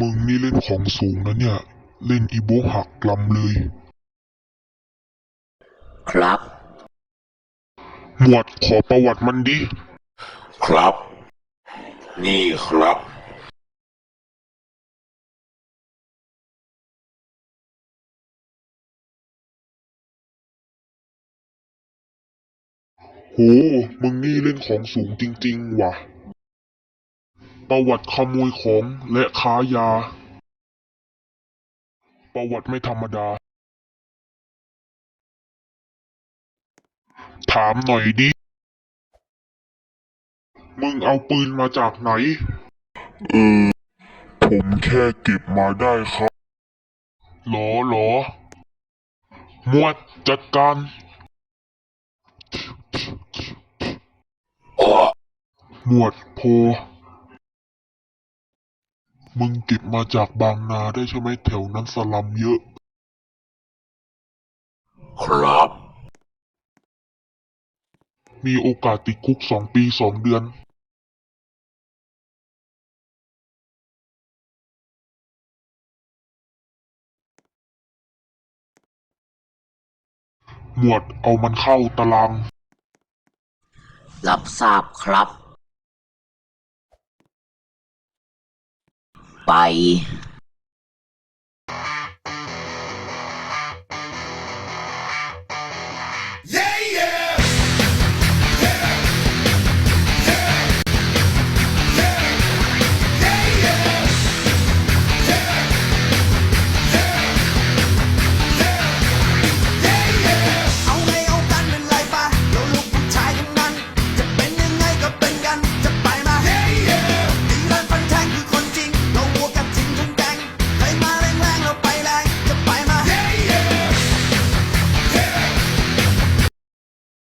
มึงนี่เล่นของสูงนะเนี่ย เล่นอีโบหักกลำเลย ครับ หมวดขอประวัติมันดิ ครับ นี่ครับ โห มึงนี่เล่นของสูงจริง ๆ ว่ะ ประวัติขโมยของและค้ายา ประวัติไม่ธรรมดา ถามหน่อยดิ มึงเอาปืนมาจากไหน เออ ผมแค่เก็บมาได้ครับหรอหรอหมวดจัดการอ้อหมวดโพ มึงเก็บมาจากบางนาได้ใช่ไหมแถวนั้นสลัมเยอะ ครับ มีโอกาสติดคุกสองปีสองเดือน หมวดเอามันเข้าตาราง รับทราบครับ ไป